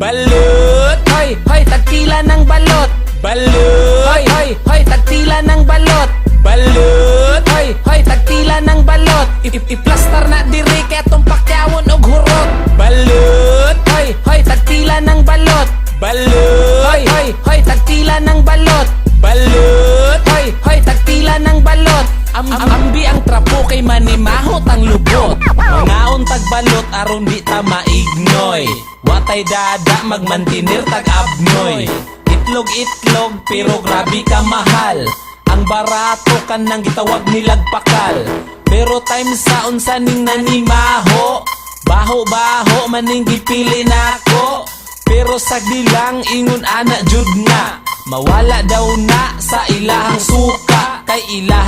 Balot. Hoy, hoy, tagtila ng balot. Balot. Hoy, hoy, hoy, tagtila ng balot. Balot. Hoy, hoy, tagtila ng balot. I- i- Iplastar na diri kaya tong pakyawon og hurot. Balot. Hoy, hoy, tagtila ng balot. Balot. Hoy, hoy, hoy, tagtila ng balot. Balot. Hoy, hoy, tagtila ng balot. Am am ambi ang trapo kay manimahot ang lubot. Mga tag balot aron di ta maignoy Watay dada magmantinir tag abnoy Itlog itlog pero grabe ka mahal. Ang barato kan nang gitawag nilag pakal Pero time sa unsa ning nanimaho. Baho baho maning gipili nako. Pero sagdi lang ingon ana jud nga. Mawala daw na sa suka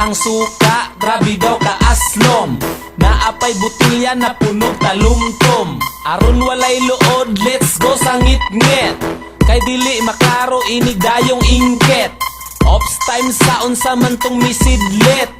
Kay ilahang suka Grabe daw ka aslom Naapay butilya na punog talumtom. Aron walay luod Let's go sa ngit-ngit. Kay dili maklaro inig dayong ingket Ops time sa unsa man tong misidlet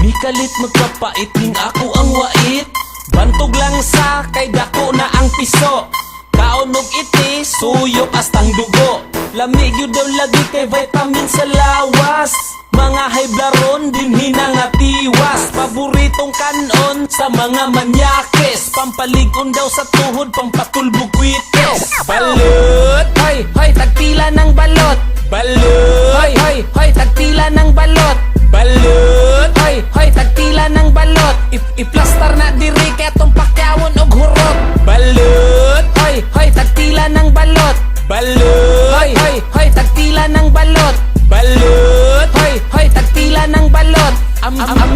Mikalit magkapait ning ako ang wait. Bantog lang sa kay dako na ang piso. Kaunog iti, suyok astang dugo. Lamig yun daw lagi kay vitamin sa lawas Mga heblaron din hinangatiwas Paboritong kanon sa mga manyakes Pampaligon daw sa tuhod, pampatulbog kwites Balot! Hoy, hoy, tagtila ng balot Balot! Hoy, hoy, hoy, tagtila ng balot Balot! Hoy, hoy, tagtila ng balot I- Iplastar na diri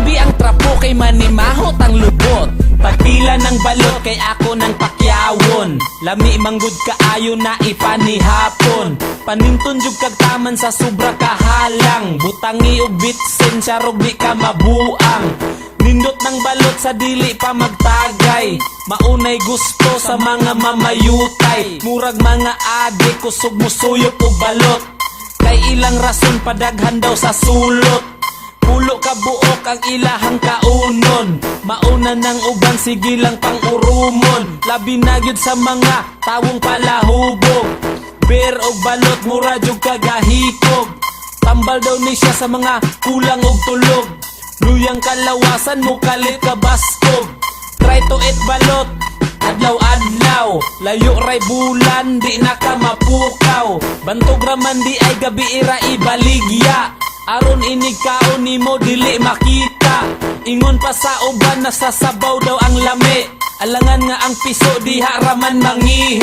Ambi ang trapo kay manimahot ang lubot. Pagpila ng balot kay ako ng pakyawon. Lami manggod kaayo na ipanihapon. Paninton jug kag taman sa sobra kahalang Butangi og bitsen siya rog ka mabuang. Nindot ng balot sa dili pa magtagay. Maunay gusto sa mga mamayutay. Murag mga adik kusog musuyop og balot. Kay ilang rason padaghan daw sa sulot Pulo ka buok ang ilahang kaunon. Mauna ng uban sige lang pang urumon Labi na sa mga tawong palahubog. Beer og balot mura jud kagahikog Tambal daw ni siya sa mga kulang og tulog. Luyang kalawasan mo kalit ka baskog. Try to eat balot Adlaw-adlaw Layo ray bulan Di na ka mapukaw. Bantog raman di ay gabi ira ibaligya Aron inig kaon nimo dili makita. Ingon pa sa uban nasasabaw daw ang lami. Alangan nga ang piso di haraman mangihi.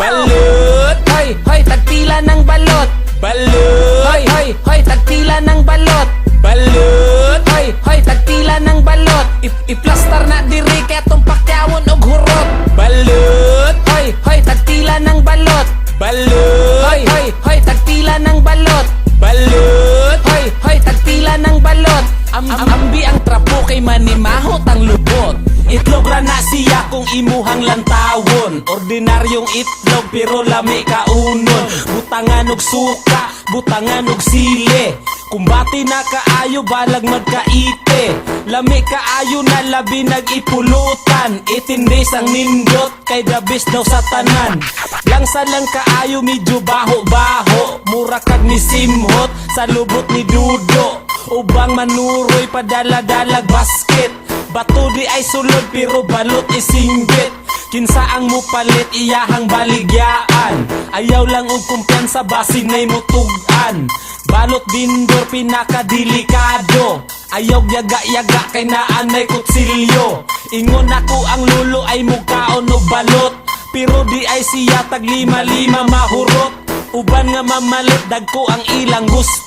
Balot! Hoy, hoy, tagtila ng balot. Balot! Hoy, hoy, hoy, tagtila ng balot. Balot! Hoy, hoy, tagtila ng balot. I- Iplastar na diri kaya tong pakyawon og hurot. Balot! Hoy, hoy, tagtila ng balot. Balot! Hoy, hoy, hoy, tagtila ng Balot Am am ambi ang trapo kay manimahot ang lubot. Itlog na siya kung imuhang lantawon. Ordinaryong itlog pero lami kaunon. Butangan og suka, butangan og sili Kumbati na kaayo balag magkaite. Lami kaayo na labi nag-ipulutan. 18 days ang nindot kay best daw sa tanan. Langsa lang kaayo medyo baho-baho. Mura kag ni simhot sa lubot ni Dudo Ubang manuroy padala-dalag basket. Bato di ay sulod pero balot isinggit. Kinsa ang mupalit iyahang baligyaan. Ayaw lang og kumpiyansa basin na'y mutugan Balot dindor pinakadelikado. Ayaw yaga-yaga kay naanay kutsilyo. Ingon ako ang lulo ay mukhaon og balot. Pero di ay siya tag lima-lima mahurot. Uban nga mamalit dagko ang ilang gusto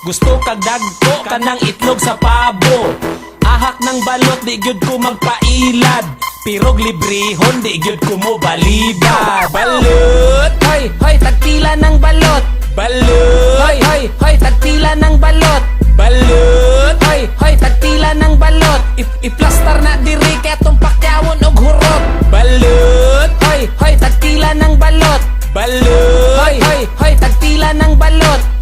gusto kag dagko kanang itlog sa pabo. Ahak ng balot di gyud ko magpailad. Pirog librehon di gyud ko mo balida Balot! Hoy hoy tagtila ng balot. Balot! Hoy hoy hoy tagtila ng balot. Balot! Hoy hoy tagtila ng balot. I Iplastar na diri kay atong pakyawon og hurot. Balot! Hoy hoy tagtila ng balot. Balot! Hoy hoy hoy tagtila ng balot.